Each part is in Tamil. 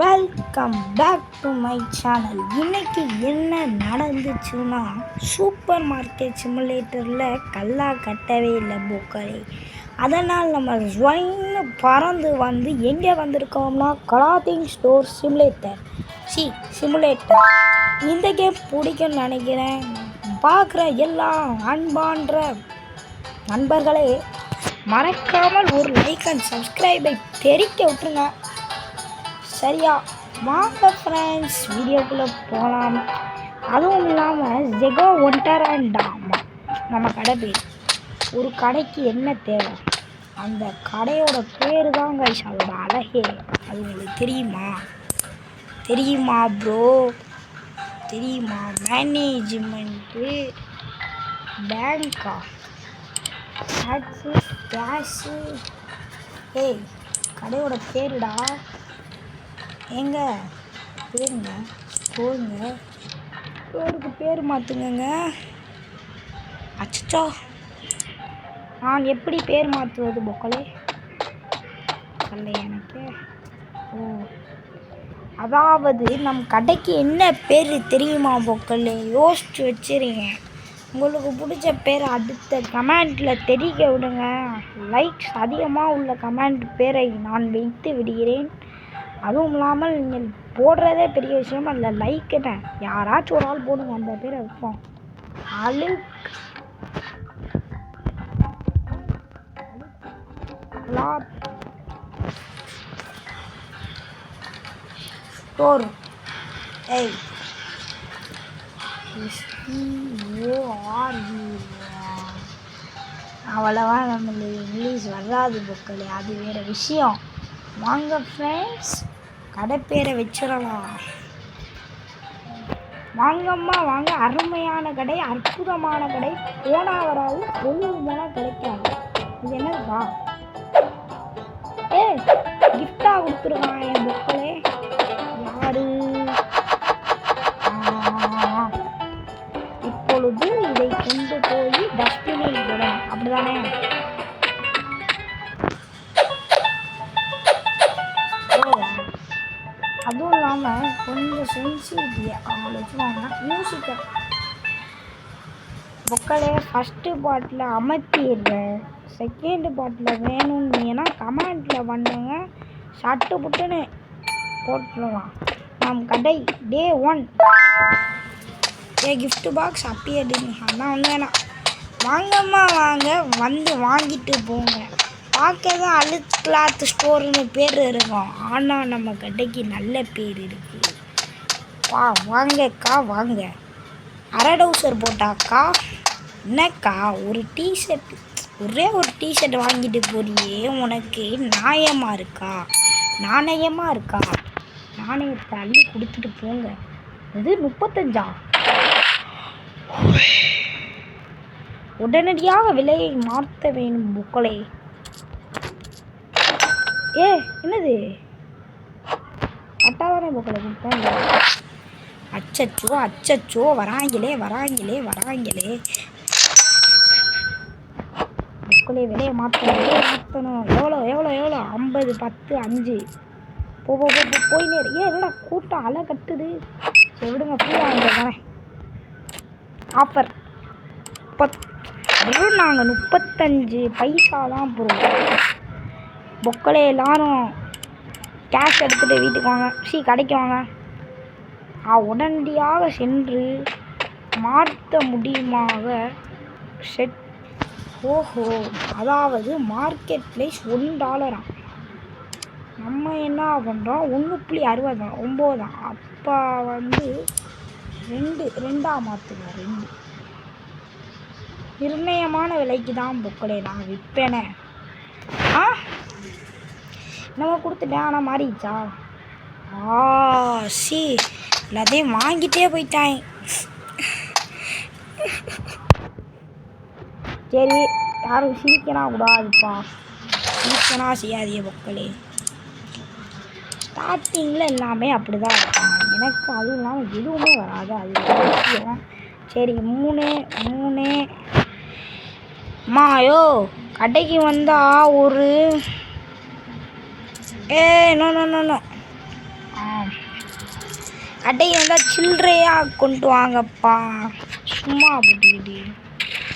Welcome back to my channel இன்னைக்கு என்ன நடந்துச்சுன்னா சூப்பர் மார்க்கெட் சிமுலேட்டரில் கல்லா கட்டவே இல்லை புக்கரை அதனால் நம்ம ஸ்வைன்னு பறந்து வந்து எங்கே வந்திருக்கோம்னா கிளாத்திங் ஸ்டோர் சிமுலேட்டர் சி சிமுலேட்டர் இந்த கேம் பிடிக்கும்னு நினைக்கிறேன். பார்க்குற எல்லா அன்பான்ற நண்பர்களே மறக்காமல் ஒரு லைக் அண்ட் சப்ஸ்கிரைபை தெரிக்க விட்டுருங்க. சரியா? வாங்க ஃப்ரெண்ட்ஸ் வீடியோக்குள்ளே போகலாம் அதுவும் இல்லாமல் ஜெகோ ஒன்டராண்டாமா நம்ம கடை பேர். ஒரு கடைக்கு என்ன தேவை? அந்த கடையோட பேர் தான் கைஸ் அதோட அழகே. அது உங்களுக்கு தெரியுமா? தெரியுமா ப்ரோ தெரியுமா? மேனேஜ்மெண்ட்டு பேங்க்கா டாக்ஸு கேஷு ஏய் கடையோட பேருடா. ஏங்க பேருங்க ஸ்டோருங்க ஸ்டோருக்கு பேர் மாற்றுங்கங்க அச்சோ நான் எப்படி பேர் மாற்றுவது பொக்கலே அல்ல எனக்கு. ஓ. அதாவது நம் கடைக்கு என்ன பேர் தெரியுமா பொக்கலே யோசிச்சு வச்சுருங்க. உங்களுக்கு பிடிச்ச பேர் அடுத்த கமெண்ட்டில் தெரிவிக்க விடுங்க. லைக்ஸ் அதிகமாக உள்ள கமெண்ட் பேரை நான் வைத்து விடுகிறேன். அதுவும் இல்லாமல் நீங்கள் போடுறதே பெரிய விஷயம் அதில் லைக் என்ன யாராச்சும் ஒரு ஆள் போடுங்க அந்த பேரை வைப்போம். அலுக் ஸ்டோர் ஏய். அவ்வளவா நம்ம இங்கிலீஷ் வராது புக்களே அது வேறு விஷயம். வாங்க ஃப்ரெண்ட்ஸ் கடை பேரை வச்சிடலாம். வாங்கம்மா வாங்க. அருமையான கடை அற்புதமான கடை. போனா வராது வெளியூர் போனால் கிடைக்காது. இது என்னதுப்பா ஏ கிஃப்டாக கொடுத்துருக்கான் என் புக்களே யாரு? இப்பொழுது இதை கொண்டு போய் டஸ்ட்பினில் விடணும். அப்படிதானே? அதுவும் கொஞ்சம் சென்சிட்டிவிட்டியை அவங்கள வச்சுருவாங்கன்னா மியூசிக்கை புக்களே ஃபஸ்ட்டு பாட்டில் அமர்த்திடுறேன் செகண்டு பாட்டில் வேணும்னீங்கன்னா கமெண்ட்டில் பண்ணுங்க. சட்டு புட்டுன்னு போட்டுருவான் நம் கடை day one a gift box அப்படியே அதான் வந்து வேணாம் வாங்கம்மா வாங்க. வந்து வாங்கிட்டு போங்க. பார்க்க தான் அழு கிளாத் ஸ்டோர்னு பேர் இருக்கும். ஆனால் நம்ம கடைக்கு நல்ல பேர் இருக்குது வா வாங்கக்கா வாங்க. அரை டவுசர் போட்டாக்கா என்னக்கா ஒரு டிஷர்ட் ஒரே ஒரு டிஷர்ட் வாங்கிட்டு போறியே உனக்கு நாயமாக இருக்கா? நாணயமாக இருக்கா? நாணயத்தை அள்ளி கொடுத்துட்டு போங்க. இது முப்பத்தஞ்சா? உடனடியாக விலையை மாற்ற வேண்டும் புக்களே. ஏ என்னது? அட்டாதானே புக்களை கொடுத்தாங்க அச்சச்சோ அச்சச்சோ வராங்களே வராங்களே வராங்களே. மக்களே விலையை மாற்றணும் விலையை மாற்றணும் எவ்வளோ எவ்வளோ எவ்வளோ? ஐம்பது பத்து அஞ்சு. போ போ போ போய் நேர். ஏன் என்னடா கூட்டம் அலை கட்டுது? சரி விடுங்க ஃப்ரீயாக வாங்கிக்கிறேன் ஆஃபர் முப்பத் நாங்கள் முப்பத்தஞ்சு பைசா தான் போடுவோம் பொக்கலே எல்லாரும் கேஷ் எடுத்துகிட்டு வீட்டுக்கு வாங்க. சி கடைக்கு வாங்க. உடனடியாக சென்று மாற்ற முடியுமாக செட் ஓஹோ அதாவது மார்க்கெட் ப்ரைஸ் ஒன் டாலராம் நம்ம என்ன பண்ணுறோம் ஒன்று புள்ளி அறுபது ஒம்பது தான். அப்போ வந்து ரெண்டு ரெண்டாக மாற்றுங்க ரெண்டு. நிர்ணயமான விலைக்கு தான் புக்களே நான் விற்பேனே. என்னமோ கொடுத்துட்டேன் ஆனால் மாறிடுச்சா? ஆ சி. எல்லாத்தையும் வாங்கிட்டே போயிட்டான் சரி யாரும் சிரிக்கனா கூடாதுப்பா சிரிக்கனா செய்யாதீங்க மக்களே. ஸ்டார்டிங்கில் எல்லாமே அப்படி தான் இருக்கும் எனக்கு அதுவும் இல்லாமல் எதுவுமே வராது. அது சரி மூணு மூணு. மாயோ கடைக்கு வந்தால் ஒரு ஏ நோ நோ நோ நோ ஆ. கடை வந்தால் சில்லறையாக கொண்டு வாங்கப்பா. சும்மா அப்படிடி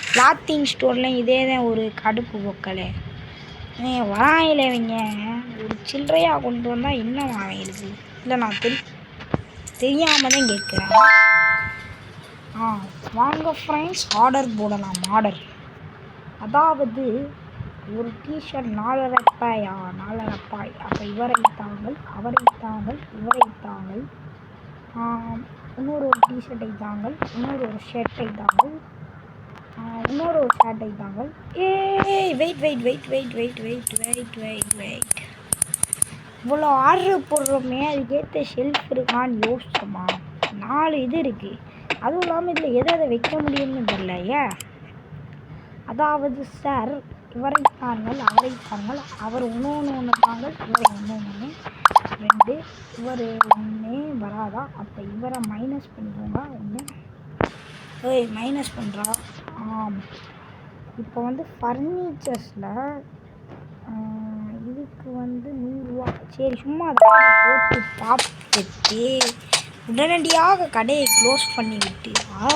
கிளாத்திங் ஸ்டோர்லாம் இதே தான் ஒரு கடுப்பு பொக்கலே. நீ வராயில ஒரு சில்லறையாக கொண்டு வந்தால் என்ன அவங்களுக்கு இல்லை நான் தெரி தெரியாமல் தான் கேட்குறேன் ஆ வாங்க ஃப்ரெண்ட்ஸ் ஆர்டர் போடலாம் ஆர்டர் அதாவது ஒரு டீஷர்ட் நாலரை நாலரைப்பாய். நாலரை அப்போ இவரை தாங்கள் அவரை தாங்கள் இவரை தாங்கள் இன்னொரு ஒரு டிஷர்ட்டை தாங்கள் இன்னொரு ஒரு ஷர்ட்டை தாங்கள். இன்னொரு ஒரு ஷர்ட்டை தாங்கள். ஏ wait wait wait wait wait wait wait wait wait இவ்வளோ ஆர்டர் போடுறோமே அதுக்கேற்ற ஷெல்ஃப் இருக்கான்னு யோசிச்சோமா? நாலு இது இருக்குது அதுவும் இல்லாமல் இதில் எதை எதை வைக்க முடியும்னு தெரியல ஏன் அதாவது சார் இவரை தாங்கள் அவரை தாங்கள் அவர் ஒன்று ஒன்று தாங்கள் இவர் ஒன்று ஒன்று ரெண்டு இவர் ஒன்றே வராதா? அப்போ இவரை மைனஸ் பண்ணிக்கோங்க ஒன்று ஏய் மைனஸ் பண்ணுறா ஆம். இப்போ வந்து ஃபர்னிச்சர்ஸில் இதுக்கு வந்து நூறுரூவா சரி சும்மா அதை போட்டு பார்த்துட்டு உடனடியாக கடையை க்ளோஸ் பண்ணிவிட்டு ஆ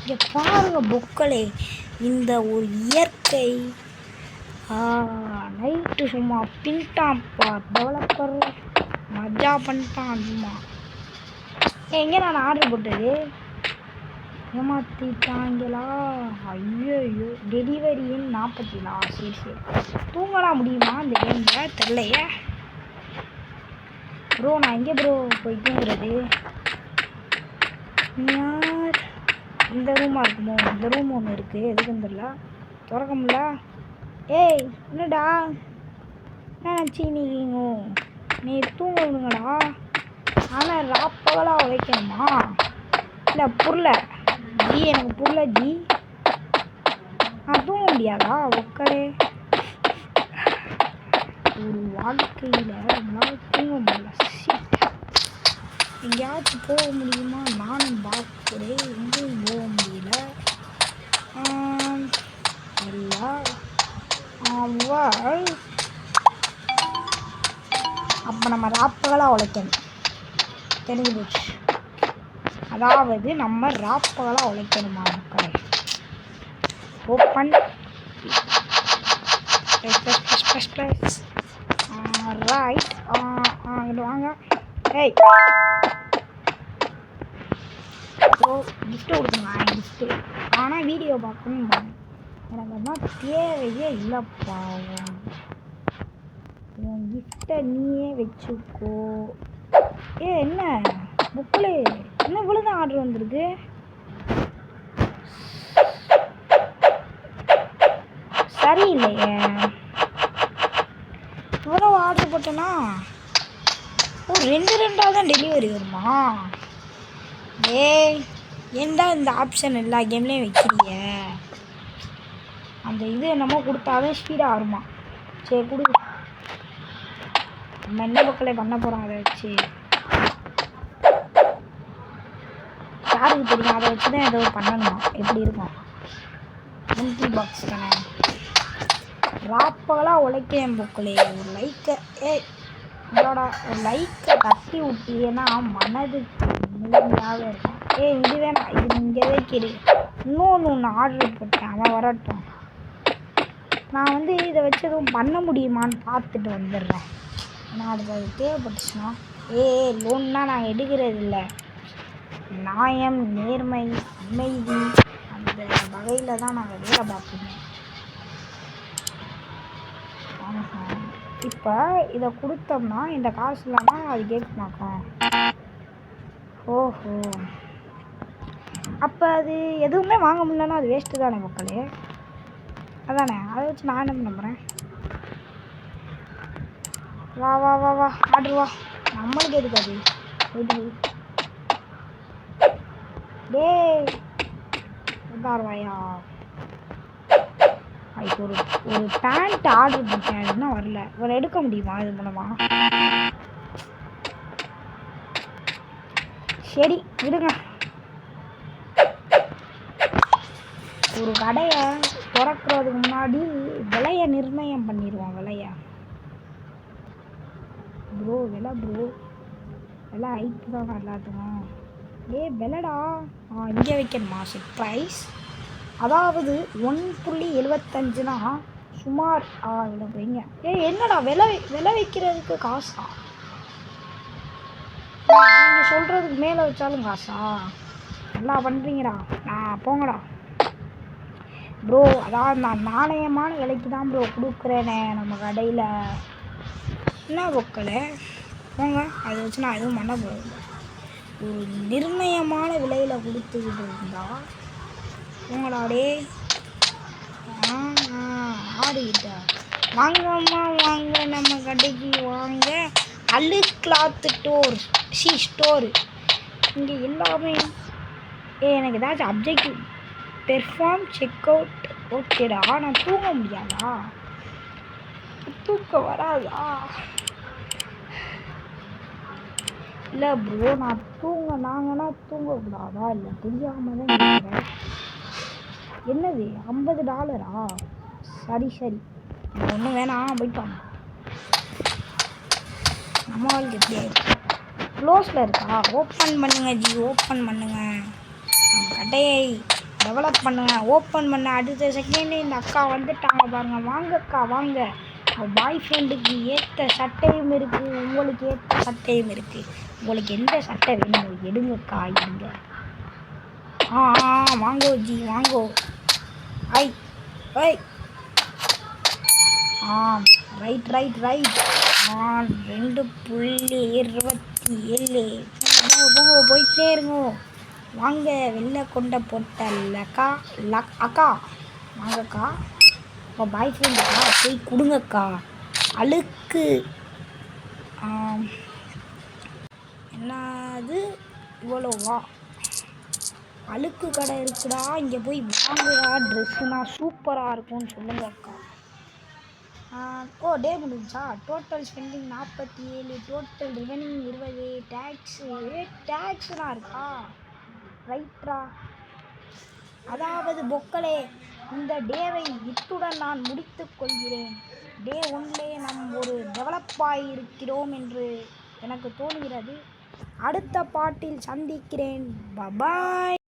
இங்கே பாருங்க புக்களே இந்த ஒரு இயற்கை. நைட்டு சும்மா பின்ட்டான்ப்பா டெவலப்பர் மஜா பண்ணிட்டான் சும்மா. எங்கே நான் ஆர்டர் போட்டது? ஏமாத்திட்டாங்களா? ஐயோ டெலிவரியின் நாற்பத்தி நாலு சரி சரி. தூங்கலாம் முடியுமா இந்த கேமில் தெரிலையே ப்ரோ நான் எங்கே ப்ரோ போய் தூங்குறது? நான் இந்த ரூமாக இருக்குமோ? இந்த ரூம் ஒன்று இருக்குது எதுக்குன்னு தெரில திறக்க முடியல ஏய் என்னடா? என்ன நினச்சி நீங்க நீ தூங்க விடுங்கடா ஆனால் ராப்பகலாக உழைக்கணுமா? இல்லை புரியல ஜி எனக்கு புரியல ஜி. நான் தூங்க முடியாதா உட்காரு ஒரு வாழ்க்கையில் நம்மளால் தூங்க முடியல. எங்கேயாச்சும் போக முடியுமா? நானும் பார்க்குறேன் எங்கேயும் போக முடியல. இல்லை. அவள் அப்போ நம்ம ராப்பகலாக உழைக்கணும். தெரிஞ்சு போச்சு. அதாவது நம்ம ராப்பகலாக உழைக்கணுமா மக்கள்? ஓப்பன் ரைட் வாங்க. ஏய். ஓ கிஃப்ட்டு கொடுத்துங்க கிஃப்ட்டு ஆனால் வீடியோ பார்க்கணும் எனக்கு அதான் தேவையே இல்லைப்பா உன் கிஃப்டை நீயே வச்சுக்கோ. ஏ என்ன? புக்கில் என்ன இவ்வளோ தான் ஆர்டர் வந்திருக்கு? சரியில்லையே. இவ்வளோ ஆர்டர் போட்டேன்னா ரெண்டு ரெண்டாக தான் டெலிவரி வருமா? ஏய் என்ன இந்த ஆப்ஷன் எல்லா கேம்லேயும் வைக்கிறீங்க? அந்த இது என்னமோ கொடுத்தாவே ஸ்பீடாக வருமா? சரி கொடு. நம்ம என்ன பக்கத்தில் பண்ண போகிறோம் அதை வச்சு. யாருக்கு தெரியும்? அதை வச்சு தான் ஏதோ பண்ணணுமா? எப்படி இருக்கும்? எம்டி பாக்ஸ் தானே. ராப்பகலாக என் புக்களே ஒரு லைக்கை ஏ இதோட லைக்கை தட்டி விட்டீங்கன்னா மனதுக்கு நிம்மதியாக இருக்கும். ஏ இது வேணாம். இது இங்கே வைக்கிது இன்னொன்று ஒன்று ஆர்டர் போட்டேன். அவன் வரட்டும். நான் வந்து இதை வச்சு எதுவும் பண்ண முடியுமான்னு பார்த்துட்டு வந்துடுறேன். நான் அது தேவைப்பட்டுச்சுன்னா. ஏ லோன்னா நான் எடுக்கிறது இல்லை. நியாயம் நேர்மை அமைதி அந்த வகையில் தான் நாங்கள் வேலை பார்க்கணும். இப்போ இதை கொடுத்தோம்னா இந்த காசு இல்லைன்னா அது கேட்க மாட்டோம் ஓஹோ. அப்போ அது எதுவுமே வாங்க முடியலன்னா அது வேஸ்ட்டு தானே மக்களே? அதானே? அதை வச்சு நான் என்ன நம்புகிறேன் வா வா வா வா ஆர்டர் வா. நம்மளுக்கு எதுக்கு அது? டே போய் டேய் இப்போ ஒரு ஒரு பேண்ட் ஆர்டர் பண்ணேன் இன்னும் வரல. இவரை எடுக்க முடியுமா இது மூலமாக சரி விடுங்க. ஒரு கடையை திறக்கிறதுக்கு முன்னாடி விலையை நிர்ணயம் பண்ணிடுவோம் விலைய. ப்ரோ விலை ப்ரோ விலை ஹைட்டு தான் எல்லாத்துக்கும். ஏ விலடா. ஆ இங்கே வைக்கணுமா? சர்ப்ரைஸ் அதாவது ஒன் புள்ளி எழுபத்தஞ்சுனா சுமார் ஆ வைங்க. ஏ என்னடா விலை விலை வைக்கிறதுக்கு காசா? நீங்கள் சொல்கிறதுக்கு மேலே வச்சாலும் காசா? நல்லா பண்ணுறீங்கடா நான் போங்கடா. ப்ரோ அதான் நான் நாணயமான விலைக்கு தான் ப்ரோ கொடுக்குறேனே நம்ம கடையில். என்ன பொக்கல் போங்க அதை வச்சு நான் எதுவும் பண்ண போகிறேன் ஒரு நிர்ணயமான விலையில் கொடுத்துக்கிட்டு இருந்தால் உங்களாடே. ஆ ஆடிக்கிட்டா வாங்கம்மா வாங்க நம்ம கடைக்கு வாங்க. அல்லு கிளாத் ஸ்டோர் சி ஸ்டோர் இங்கே எல்லாமே. ஏ எனக்கு ஏதாச்சும் அப்ஜெக்டிவ் பெர்ஃபார்ம் செக் அவுட் ஓகேடா நான் தூங்க முடியாதா? தூக்கம் வராதா? இல்லை ப்ரோ நான் தூங்க நாங்கன்னா தூங்கக்கூடாதா? இல்லை தெரியாமல் தான் இருக்கிறேன் என்னது ஐம்பது டாலரா? சரி சரி. ஒன்றும் வேணாம் போயிட்டோம் நம்ம வாழ்க்கை எப்படி ஆயிடுச்சு? க்ளோஸில் இருக்கா? ஓப்பன் பண்ணுங்க ஜி ஓப்பன் பண்ணுங்க. கடையை டெவலப் பண்ணுங்க. ஓப்பன் பண்ண அடுத்த செகண்ட் இந்த அக்கா வந்துட்டாங்க பாருங்க. வாங்க அக்கா வாங்க. பாய் ஃப்ரெண்டுக்கு ஏற்ற சட்டையும் இருக்குது உங்களுக்கு ஏற்ற சட்டையும் இருக்குது உங்களுக்கு எந்த சட்டை வேணும்? எடுங்கக்கா எடுங்க. ஆ ஆ வாங்கோ ஜி வாங்கோ. ஐ ஐ ஆ ரைட் ரைட் ரைட் ஆ ரெண்டு புள்ளி இருபத்தி ஏழு போங்க போங்க போயிட்டே இருங்க. வாங்க வெளில கொண்ட போட்ட லக்கா லக் அக்கா. வாங்கக்கா. உங்கள் பாய் ஃப்ரெண்டுக்கா போய் கொடுங்கக்கா. அழுக்கு. என்னது? இவ்வளோவா? அழுக்கு கடை இருக்குடா இங்கே போய் வாங்குடா ட்ரெஸ்ஸுனா சூப்பராக இருக்கும்னு சொல்லுங்க அக்கா. ஓ டே முடிஞ்சா டோட்டல் ஸ்பெண்டிங் நாற்பத்தி ஏழு டோட்டல் ரிவனிங் இருபது டேக்ஸு ஏ டேக்ஸ்லாம் இருக்கா? ரைட்ரா அதாவது பொக்களே இந்த டேவை இத்துடன் நான் முடித்து கொள்கிறேன். டே ஒன்லே நாம் ஒரு டெவலப்பாக இருக்கிறோம் என்று எனக்கு தோணுகிறது. அடுத்த பாட்டில் சந்திக்கிறேன். பபாய்